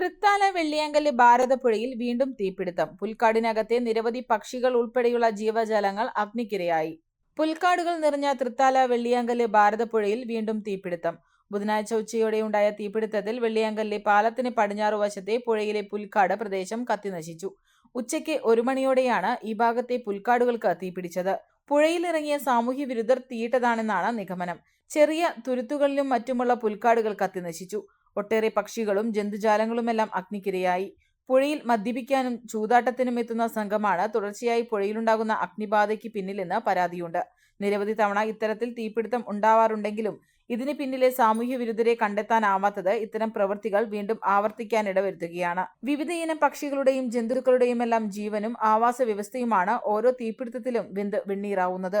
തൃത്താല വെള്ളിയങ്കൽ ഭാരതപ്പുഴയിൽ വീണ്ടും തീപിടുത്തം. പുൽക്കാടിനകത്തെ നിരവധി പക്ഷികൾ ഉൾപ്പെടെയുള്ള ജീവജാലങ്ങൾ അഗ്നിക്കിരയായി. പുൽക്കാടുകൾ നിറഞ്ഞ തൃത്താല വെള്ളിയങ്കൽ ഭാരതപ്പുഴയിൽ വീണ്ടും തീപിടുത്തം. ബുധനാഴ്ച ഉച്ചയോടെ ഉണ്ടായ തീപിടുത്തത്തിൽ വെള്ളിയങ്കല്ലെ പാലത്തിന് പടിഞ്ഞാറു വശത്തെ പുഴയിലെ പുൽക്കാട് പ്രദേശം കത്തിനശിച്ചു. ഉച്ചയ്ക്ക് ഒരു മണിയോടെയാണ് ഈ ഭാഗത്തെ പുൽക്കാടുകൾക്ക് തീപിടിച്ചത്. പുഴയിലിറങ്ങിയ സാമൂഹ്യ വിരുദ്ധർ തീയിട്ടതാണെന്നാണ് നിഗമനം. ചെറിയ തുരുത്തുകളിലും മറ്റുമുള്ള പുൽക്കാടുകൾ കത്തിനശിച്ചു. ഒട്ടേറെ പക്ഷികളും ജന്തുജാലങ്ങളുമെല്ലാം അഗ്നിക്കിരയായി. പുഴയിൽ മദ്യപിക്കാനും ചൂതാട്ടത്തിനും എത്തുന്ന സംഘമാണ് തുടർച്ചയായി പുഴയിലുണ്ടാകുന്ന അഗ്നിബാധയ്ക്ക് പിന്നിലെന്ന് പരാതിയുണ്ട്. നിരവധി തവണ ഇത്തരത്തിൽ തീപിടുത്തം ഉണ്ടാവാറുണ്ടെങ്കിലും ഇതിന് പിന്നിലെ സാമൂഹ്യ വിരുദ്ധരെ കണ്ടെത്താനാവാത്തത് ഇത്തരം പ്രവൃത്തികൾ വീണ്ടും ആവർത്തിക്കാൻ ഇടവരുത്തുകയാണ്. വിവിധയിനം പക്ഷികളുടെയും ജന്തുക്കളുടെയും എല്ലാം ജീവനും ആവാസ വ്യവസ്ഥയുമാണ് ഓരോ തീപിടുത്തത്തിലും വെന്ത് വെണ്ണീറാവുന്നത്.